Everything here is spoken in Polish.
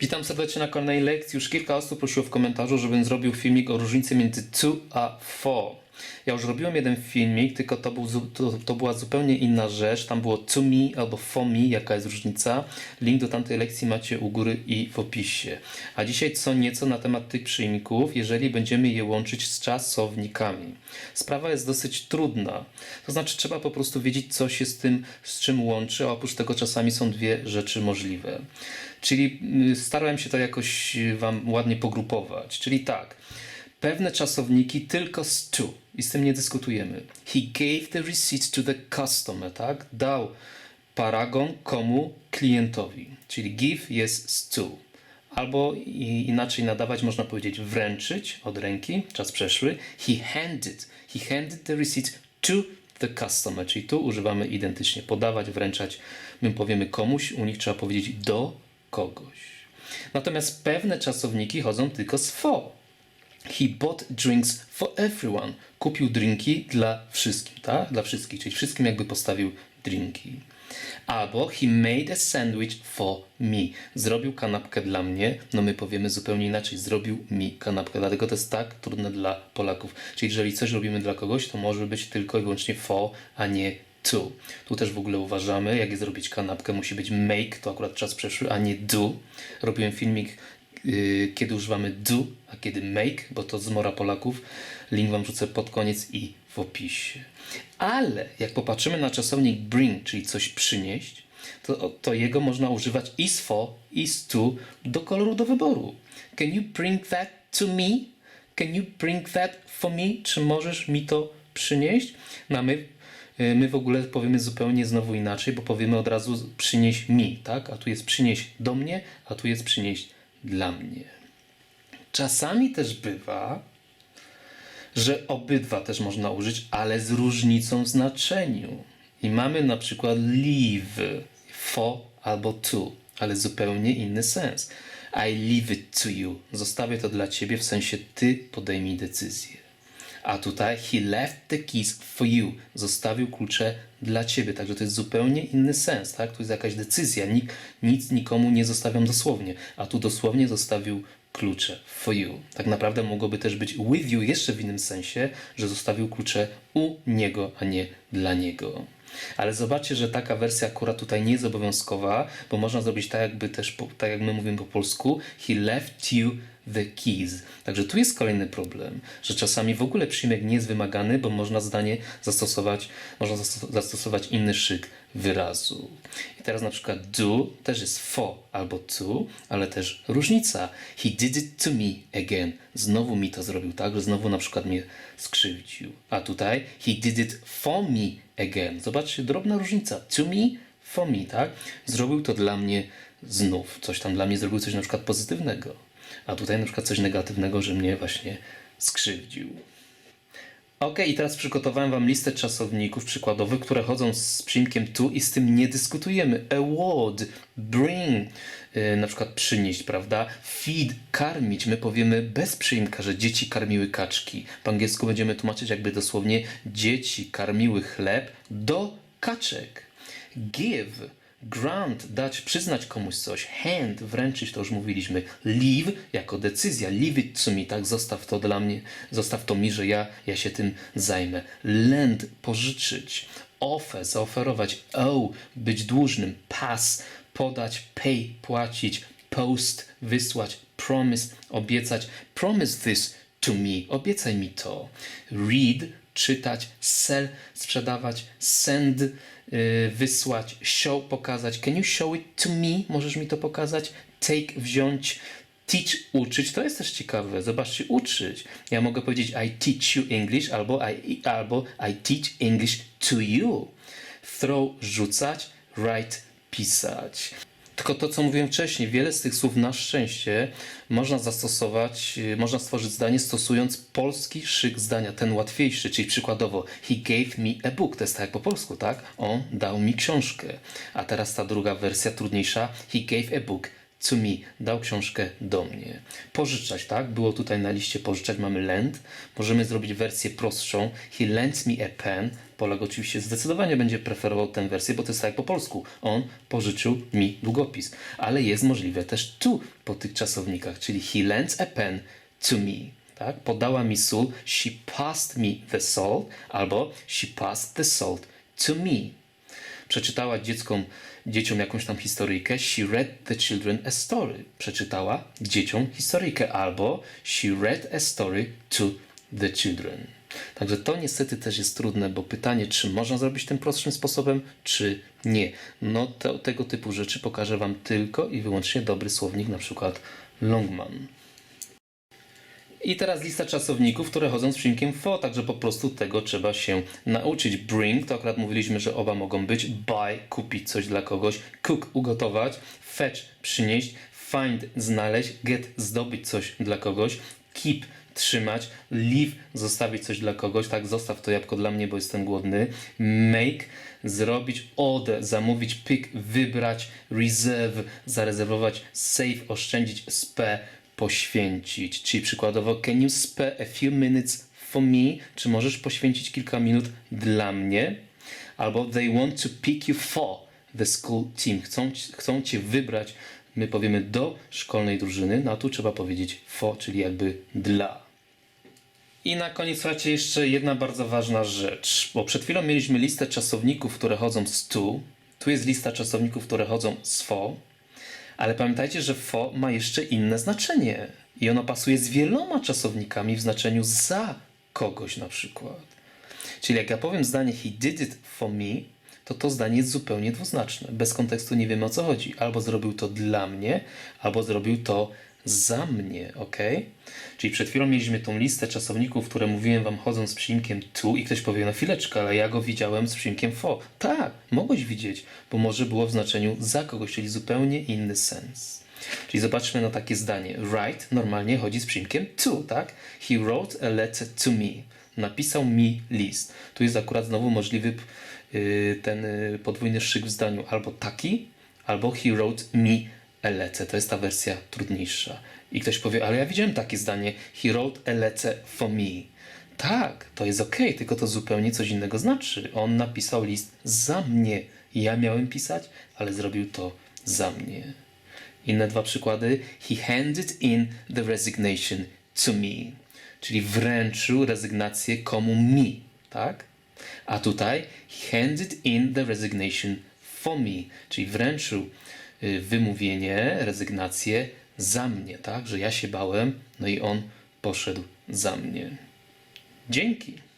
Witam serdecznie na kolejnej lekcji. Już kilka osób prosiło w komentarzu, żebym zrobił filmik o różnicy między to a for. Ja już robiłem jeden filmik, tylko to, był, to, to była zupełnie inna rzecz. Tam było to me albo for me, jaka jest różnica. Link do tamtej lekcji macie u góry i w opisie. A dzisiaj co nieco na temat tych przyjmików, jeżeli będziemy je łączyć z czasownikami. Sprawa jest dosyć trudna. To znaczy trzeba po prostu wiedzieć, co się z tym, z czym łączy, a oprócz tego czasami są dwie rzeczy możliwe. Czyli y, starałem się to jakoś y, Wam ładnie pogrupować. Czyli tak, pewne czasowniki tylko z to i z tym nie dyskutujemy. He gave the receipt to the customer, tak? Dał paragon komu? Klientowi. Czyli give jest z to. Albo inaczej nadawać można powiedzieć wręczyć od ręki, czas przeszły. He handed, he handed the receipt to the customer, czyli tu używamy identycznie podawać, wręczać. My powiemy komuś, u nich trzeba powiedzieć do kogoś. Natomiast pewne czasowniki chodzą tylko z for. He bought drinks for everyone. Kupił drinki dla wszystkich, tak? Dla wszystkich, czyli wszystkim jakby postawił drinki. Albo he made a sandwich for me. Zrobił kanapkę dla mnie. No my powiemy zupełnie inaczej. Zrobił mi kanapkę. Dlatego to jest tak trudne dla Polaków. Czyli jeżeli coś robimy dla kogoś, to może być tylko i wyłącznie for, a nie to. Tu też w ogóle uważamy, jak zrobić kanapkę, musi być make, to akurat czas przeszły, a nie do. Robiłem filmik kiedy używamy do, a kiedy make, bo to zmora Polaków. Link Wam rzucę pod koniec i w opisie. Ale jak popatrzymy na czasownik bring, czyli coś przynieść, to, to jego można używać is for, is to do koloru do wyboru. Can you bring that to me? Can you bring that for me? Czy możesz mi to przynieść? No my, y, my w ogóle powiemy zupełnie znowu inaczej, bo powiemy od razu przynieś mi, tak? A tu jest przynieś do mnie, a tu jest przynieść dla mnie. Czasami też bywa, że obydwa też można użyć, ale z różnicą w znaczeniu. I mamy na przykład leave, for albo to, ale zupełnie inny sens. I leave it to you. Zostawię to dla ciebie, w sensie ty podejmij decyzję. A tutaj he left the keys for you. Zostawił klucze dla ciebie. Także to jest zupełnie inny sens, tak? To jest jakaś decyzja. Nik, nic nikomu nie zostawiam dosłownie. A tu dosłownie zostawił klucze for you. Tak naprawdę mogłoby też być with you jeszcze w innym sensie, że zostawił klucze u niego, a nie dla niego. Ale zobaczcie, że taka wersja akurat tutaj nie jest obowiązkowa, bo można zrobić tak, jakby też, tak jak my mówimy po polsku, he left you the keys. Także tu jest kolejny problem, że czasami w ogóle przyjmek nie jest wymagany, bo można zdanie zastosować, można zasto- zastosować inny szyk wyrazu. I teraz na przykład do też jest for albo to, ale też różnica. He did it to me again. Znowu mi to zrobił, tak? Że znowu na przykład mnie skrzywdził. A tutaj he did it for me again. Zobaczcie, drobna różnica. To me, for me, tak? Zrobił to dla mnie znów. Coś tam dla mnie zrobił, coś na przykład pozytywnego. A tutaj na przykład coś negatywnego, że mnie właśnie skrzywdził. Ok, i teraz przygotowałem Wam listę czasowników przykładowych, które chodzą z przyimkiem to i z tym nie dyskutujemy. Award, bring, yy, na przykład przynieść, prawda? Feed, karmić. My powiemy bez przyimka, że dzieci karmiły kaczki. Po angielsku będziemy tłumaczyć jakby dosłownie dzieci karmiły chleb do kaczek. Give, grant, dać, przyznać komuś coś. Hand, wręczyć, to już mówiliśmy. Leave, jako decyzja. Leave it to me, tak? Zostaw to dla mnie, zostaw to mi, że ja, ja się tym zajmę. Lend, pożyczyć. Offer, zaoferować. Owe, być dłużnym. Pass, podać. Pay, płacić. Post, wysłać. Promise, obiecać. Promise this to me, obiecaj mi to. Read, czytać, sell, sprzedawać, send, y, wysłać, show, pokazać. Can you show it to me? Możesz mi to pokazać? Take, wziąć, teach, uczyć. To jest też ciekawe. Zobaczcie, uczyć. Ja mogę powiedzieć I teach you English albo I, albo I teach English to you. Throw, rzucać, write, pisać. Tylko to, co mówiłem wcześniej, wiele z tych słów na szczęście można zastosować, y, można stworzyć zdanie stosując polski szyk zdania, ten łatwiejszy, czyli przykładowo He gave me a book, to jest tak jak po polsku, tak? On dał mi książkę. A teraz ta druga wersja, trudniejsza He gave a book to me. Dał książkę do mnie. Pożyczać, tak? Było tutaj na liście pożyczać, mamy lend. Możemy zrobić wersję prostszą. He lends me a pen. Polak oczywiście zdecydowanie będzie preferował tę wersję, bo to jest tak po polsku. On pożyczył mi długopis. Ale jest możliwe też to po tych czasownikach, czyli he lends a pen to me. Tak? Podała mi sól. She passed me the salt. Albo she passed the salt to me przeczytała dzieckom, dzieciom jakąś tam historyjkę. She read the children a story. Przeczytała dzieciom historyjkę. Albo she read a story to the children. Także to niestety też jest trudne, bo pytanie, czy można zrobić tym prostszym sposobem, czy nie. No to, tego typu rzeczy pokażę Wam tylko i wyłącznie dobry słownik, na przykład Longman. I teraz lista czasowników, które chodzą z przyimkiem for, także po prostu tego trzeba się nauczyć. Bring, to akurat mówiliśmy, że oba mogą być. Buy, kupić coś dla kogoś. Cook, ugotować. Fetch, przynieść. Find, znaleźć. Get, zdobyć coś dla kogoś. Keep, trzymać. Leave, zostawić coś dla kogoś. Tak, zostaw to jabłko dla mnie, bo jestem głodny. Make, zrobić. Order, zamówić. Pick, wybrać. Reserve, zarezerwować. Save, oszczędzić. Spare, poświęcić. Czyli przykładowo, can you spare a few minutes for me? Czy możesz poświęcić kilka minut dla mnie? Albo they want to pick you for the school team. Chcą, chcą cię wybrać, my powiemy do szkolnej drużyny, no a tu trzeba powiedzieć for, czyli jakby dla. I na koniec, słuchajcie, jeszcze jedna bardzo ważna rzecz, bo przed chwilą mieliśmy listę czasowników, które chodzą z to, tu jest lista czasowników, które chodzą z for, ale pamiętajcie, że for ma jeszcze inne znaczenie i ono pasuje z wieloma czasownikami w znaczeniu za kogoś na przykład. Czyli jak ja powiem zdanie he did it for me, to to zdanie jest zupełnie dwuznaczne. Bez kontekstu nie wiemy o co chodzi. Albo zrobił to dla mnie, albo zrobił to za mnie, ok? Czyli przed chwilą mieliśmy tą listę czasowników, które mówiłem wam chodzą z przyimkiem to i ktoś powie, no chwileczkę, ale ja go widziałem z przyimkiem for. Tak, mogłeś widzieć, bo może było w znaczeniu za kogoś, czyli zupełnie inny sens. Czyli zobaczmy na takie zdanie. Write normalnie chodzi z przyimkiem to, tak? He wrote a letter to me. Napisał mi list. Tu jest akurat znowu możliwy yy, ten yy, podwójny szyk w zdaniu albo taki, albo he wrote me letter. To jest ta wersja trudniejsza. I ktoś powie, ale ja widziałem takie zdanie. He wrote letter for me. Tak, to jest ok, tylko to zupełnie coś innego znaczy. On napisał list za mnie. Ja miałem pisać, ale zrobił to za mnie. Inne dwa przykłady. He handed in the resignation to me. Czyli wręczył rezygnację komu mi, tak? A tutaj he handed in the resignation for me, czyli wręczył wymówienie, rezygnację za mnie, tak? Że ja się bałem, no i on poszedł za mnie. Dzięki.